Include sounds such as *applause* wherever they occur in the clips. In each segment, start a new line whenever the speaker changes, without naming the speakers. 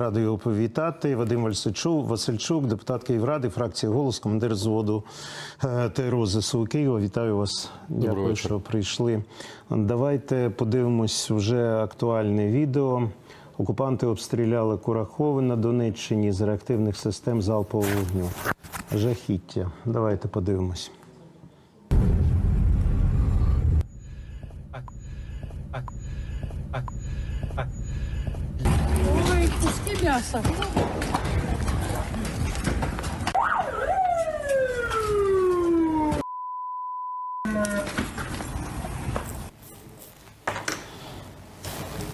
Радий його повітати. Вадим Вальсичук, Васильчук, депутат Київради, фракція голос, командир зводу е, ТРО ЗСУ Києва. Вітаю вас. Дякую,
вечора.
що прийшли. Давайте подивимось вже актуальне відео. Окупанти обстріляли Курахови на Донеччині з реактивних систем залпового вогню. Жахіття. Давайте подивимось.
Куски мяса.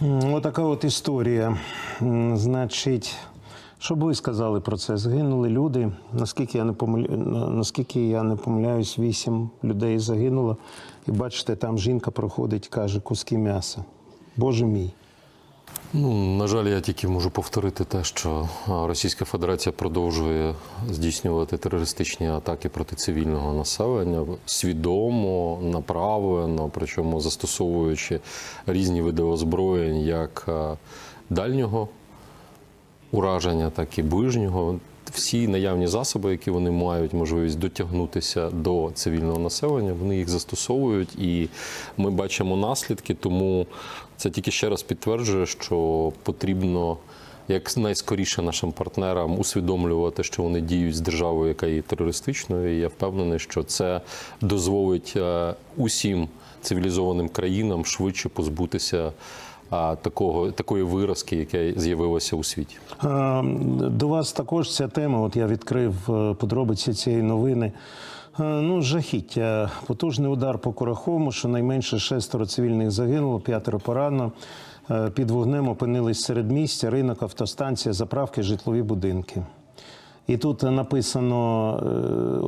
М, Отака от історія. Значить, що б ви сказали про це? Згинули люди. Наскільки я не помиля... наскільки я не помиляюсь, вісім людей загинуло. І бачите, там жінка проходить, каже, куски м'яса. Боже мій.
Ну, на жаль, я тільки можу повторити те, що Російська Федерація продовжує здійснювати терористичні атаки проти цивільного населення свідомо, направлено, причому застосовуючи різні види озброєнь, як дальнього ураження, так і ближнього. Всі наявні засоби, які вони мають можливість дотягнутися до цивільного населення, вони їх застосовують, і ми бачимо наслідки. Тому це тільки ще раз підтверджує, що потрібно як найскоріше нашим партнерам усвідомлювати, що вони діють з державою, яка є терористичною. І я впевнений, що це дозволить е, усім цивілізованим країнам швидше позбутися такого такої виразки, яка з'явилася у світі.
Е, До вас також ця тема. От я відкрив е, подробиці цієї новини. Е, Ну, жахіття. Потужний удар по Кураховому, щонайменше шестеро цивільних загинуло, п'ятеро поранено. Під вогнем опинились серед місця, ринок, автостанція, заправки, житлові будинки. І тут написано,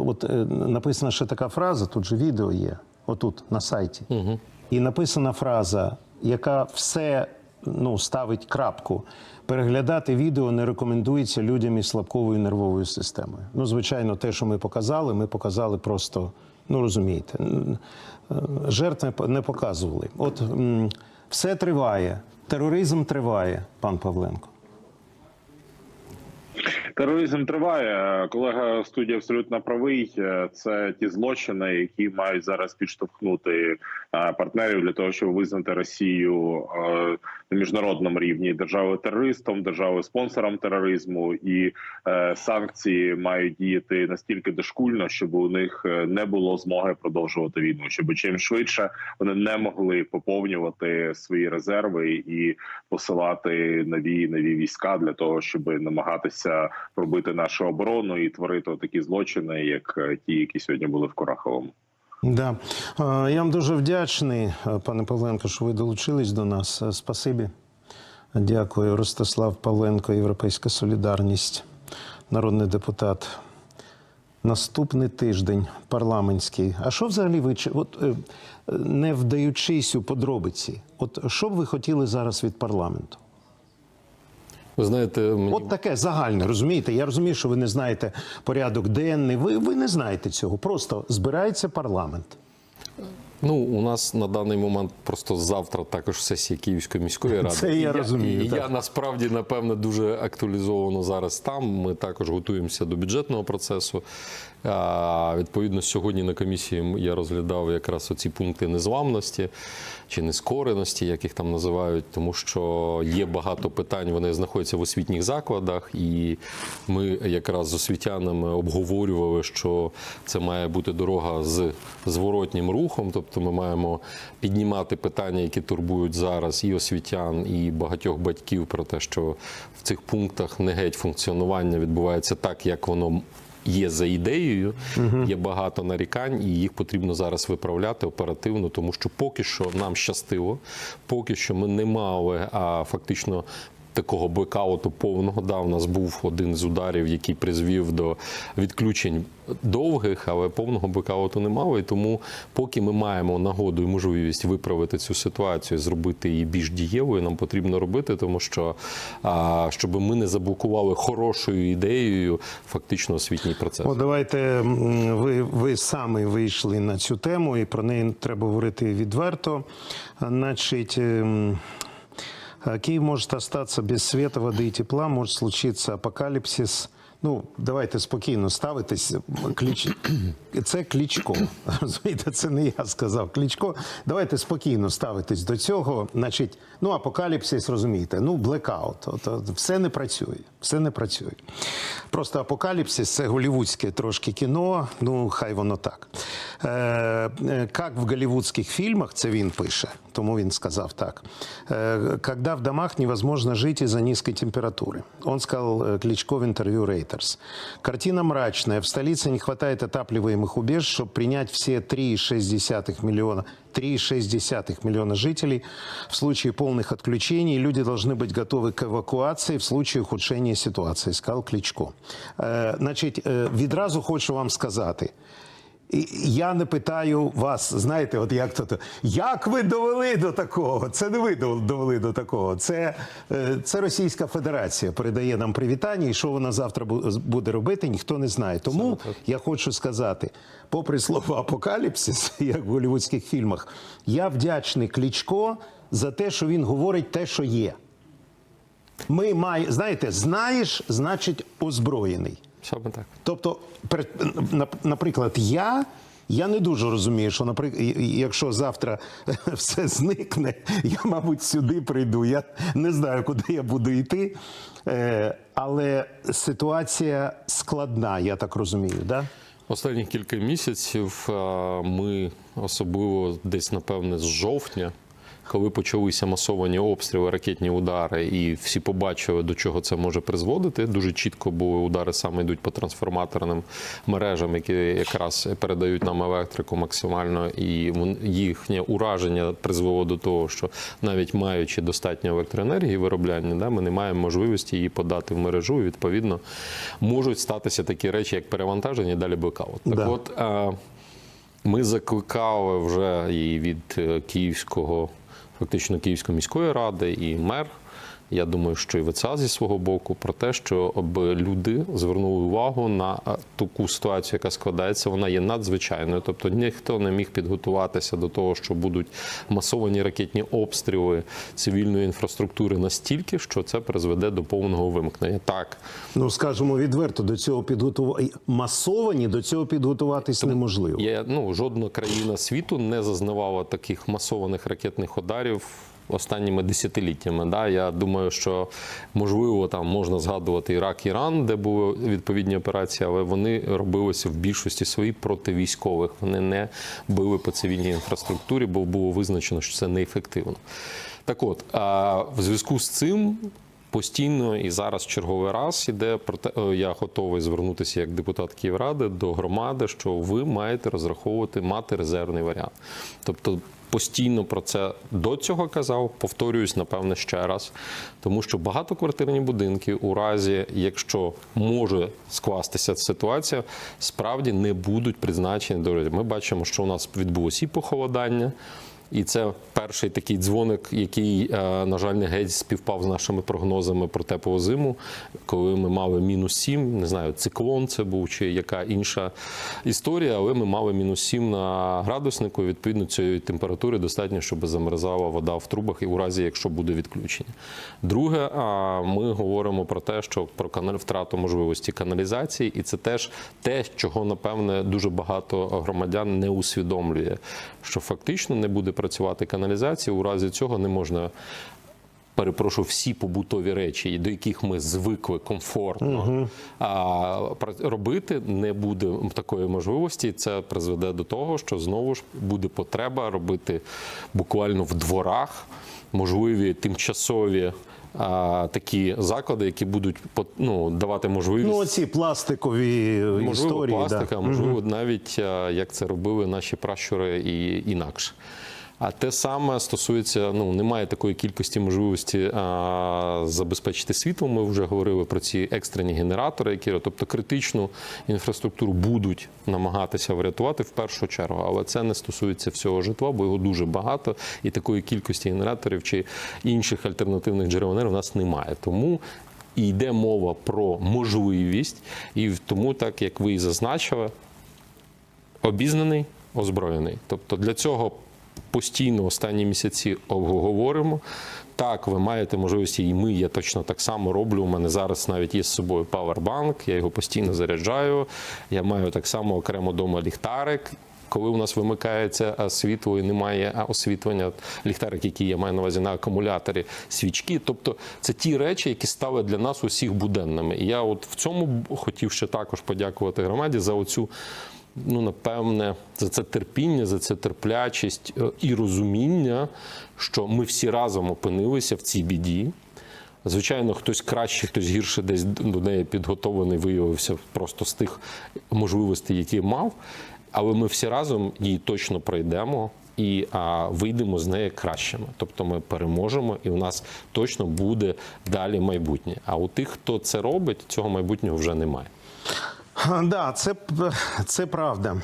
от написана ще така фраза, тут же відео є, отут на сайті. Угу. І написана фраза, яка все ну, ставить крапку. Переглядати відео не рекомендується людям із слабковою нервовою системою. Ну, звичайно, те, що ми показали, ми показали просто, ну розумієте, е, жертв не- не показували. От все триває, тероризм триває, пан Павленко.
Тероризм триває. Колега студії абсолютно правий. Е, Це ті злочини, які мають зараз підштовхнути е, партнерів для того, щоб визнати Росію е, міжнародному рівні. Державою терористом, державою спонсором тероризму, і е, санкції мають діяти настільки дошкульно, щоб у них е, не було змоги продовжувати війну, щоб чим швидше вони не могли поповнювати свої резерви і посилати нові нові війська для того, щоб намагатися пробити нашу оборону і творити такі злочини, як е, ті, які сьогодні були в Кораховому.
Да. Я вам дуже вдячний, е, пане Павленко, що ви долучились до нас. Е, Спасибі. Дякую. Ростислав Павленко, Європейська Солідарність, народний депутат. Наступний тиждень парламентський. А що взагалі ви от, е, не вдаючись у подробиці? От що б ви хотіли зараз від парламенту?
Ви знаєте, мені
От таке загальне, розумієте? Я розумію, що ви не знаєте порядок денний. Ви, ви не знаєте цього. Просто збирається парламент.
Ну, у нас на даний момент просто завтра також сесія Київської міської ради.
Це я
І
розумію,
І
так.
я насправді напевне дуже актуалізовано зараз там. Ми також готуємося до бюджетного процесу. А, відповідно, сьогодні на комісії я розглядав якраз оці пункти незламності чи нескореності, як їх там називають, тому що є багато питань, вони знаходяться в освітніх закладах, і ми якраз з освітянами обговорювали, що це має бути дорога з зворотнім рухом. Тобто ми маємо піднімати питання, які турбують зараз і освітян, і багатьох батьків про те, що в цих пунктах не геть функціонування відбувається так, як воно. Є за ідеєю, є багато нарікань, і їх потрібно зараз виправляти оперативно, тому що поки що нам щастило, поки що ми не мали а, фактично. Такого блекауту повного да, у нас був один з ударів, який призвів до відключень довгих, але повного блекауту не мало. І тому, поки ми маємо нагоду і можливість виправити цю ситуацію, зробити її більш дієвою, нам потрібно робити, тому що а, щоб ми не заблокували хорошою ідеєю фактично освітній процес.
О, давайте ви, ви самі вийшли на цю тему, і про неї треба говорити відверто. Значить, ем, Киев может остаться без света, воды и тепла, может случиться апокаліпсис. Ну, давайте спокійно ставитись. Кліч... Це Клічко. *laughs* Розумієте, це не я сказав. Клічко. Давайте спокійно ставитись до цього. Значить, ну, апокаліпсис, розумієте, ну, блекаут. От, от, все не працює. Все не працює. Просто апокаліпсис це голівудське трошки кіно. Ну, хай воно так. Е, е, як в голівудських фільмах, це він пише, тому він сказав так. Э, Когда в домах невозможно жить из-за низкой температуры. Он сказал э, Кличко в интервью Reuters. Картина мрачная. В столице не хватает отапливаемых убежищ, чтобы принять все 3,6 миллиона 3,6 миллиона жителей. В случае полных отключений люди должны быть готовы к эвакуации в случае ухудшения ситуации, сказал Кличко. Е, Значить, е, відразу хочу вам сказати. Я не питаю вас, знаєте, от як то, як ви довели до такого? Це не ви довели до такого. Це, е, це Російська Федерація передає нам привітання, і що вона завтра буде робити, ніхто не знає. Тому я хочу сказати, попри слово апокаліпсис, *laughs* як в голівудських фільмах, я вдячний Клічко за те, що він говорить те, що є. Ми маємо, знаєте, знаєш, значить озброєний.
Саме так.
Тобто, наприклад, я. Я не дуже розумію, що, наприклад, якщо завтра *laughs* все зникне, я, мабуть, сюди прийду. Я не знаю, куди я буду йти. Е, Але ситуація складна, я так розумію, да?
Останні кілька місяців ми особливо десь, напевне, з жовтня, коли почалися масовані обстріли, ракетні удари, і всі побачили, до чого це може призводити. Дуже чітко були удари саме йдуть по трансформаторним мережам, які якраз передають нам електрику максимально, і їхнє ураження призвело до того, що навіть маючи достатньо електроенергії виробляння, да, ми не маємо можливості її подати в мережу. І відповідно можуть статися такі речі, як перевантаження, і далі блокаут. Так
Да.
от. е, ми закликали вже і від е, Київського, фактично Київської міської ради, і мер. Я думаю, що і ВЦА зі свого боку про те, щоб люди звернули увагу на е, таку ситуацію, яка складається. Вона є надзвичайною. Тобто ніхто не міг підготуватися до того, що будуть масовані ракетні обстріли цивільної інфраструктури настільки, що це призведе до повного вимкнення. Так,
Ну, скажімо відверто, до цього підготувати масовані до цього підготуватись неможливо.
Є, ну, жодна країна світу не зазнавала таких масованих ракетних ударів останніми десятиліттями. Да? Я думаю, що можливо там можна згадувати Ірак, Іран, де були відповідні операції, але вони робилися в більшості своїй проти військових. Вони не били по цивільній інфраструктурі, бо було визначено, що це неефективно. Так от, в зв'язку з цим постійно і зараз черговий раз іде про те, е, я готовий звернутися як депутат Київради до громади, що ви маєте розраховувати мати резервний варіант. Тобто постійно про це до цього казав, повторююсь, напевне, ще раз, тому що багатоквартирні будинки, у разі, якщо може скластися ситуація, справді не будуть призначені до Ми бачимо, що у нас відбулося і похолодання. І це перший такий дзвоник, який, е, на жаль, не геть співпав з нашими прогнозами про теплу зиму, коли ми мали мінус 7, не знаю, циклон це був чи яка інша історія, але ми мали мінус 7 на градуснику. Відповідно, цієї температури достатньо, щоб замерзала вода в трубах, і у разі, якщо буде відключення. Друге, ми говоримо про те, що про каналь втрату можливості каналізації, і це теж те, чого напевне дуже багато громадян не усвідомлює, що фактично не буде працювати каналізація. У разі цього не можна. Перепрошую, всі побутові речі, до яких ми звикли комфортно а, робити, не буде такої можливості. Це призведе до того, що знову ж буде потреба робити буквально в дворах можливі тимчасові а, такі заклади, які будуть ну, давати можливість
Ну, оці пластикові
можливо,
історії.
пластика,
да.
можливо, навіть е, як це робили наші пращури і інакше. А те саме стосується, ну немає такої кількості можливості а, забезпечити світло. Ми вже говорили про ці екстрені генератори, які тобто критичну інфраструктуру будуть намагатися врятувати в першу чергу, але це не стосується всього житла, бо його дуже багато, і такої кількості генераторів чи інших альтернативних джерел енергії в нас немає. Тому і йде мова про можливість, і тому, так як ви і зазначили, обізнаний, озброєний. Тобто для цього постійно останні місяці обговоримо. Так, ви маєте можливості, і ми, я точно так само роблю. У мене зараз навіть є з собою павербанк, я його постійно заряджаю. Я маю так само окремо вдома ліхтарик. Коли у нас вимикається світло і немає освітлення, ліхтарик, який я маю на увазі на акумуляторі, свічки. Тобто це ті речі, які стали для нас усіх буденними. І я от в цьому хотів ще також подякувати громаді за оцю ну, напевне, за це терпіння, за це терплячість е, і розуміння, що ми всі разом опинилися в цій біді. Звичайно, хтось краще, хтось гірше десь до неї підготовлений виявився просто з тих можливостей, які мав. Але ми всі разом її точно пройдемо і а, вийдемо з неї кращими. Тобто ми переможемо, і у нас точно буде далі майбутнє. А у тих, хто це робить, цього майбутнього вже немає. *laughs*
Да, це, це правда.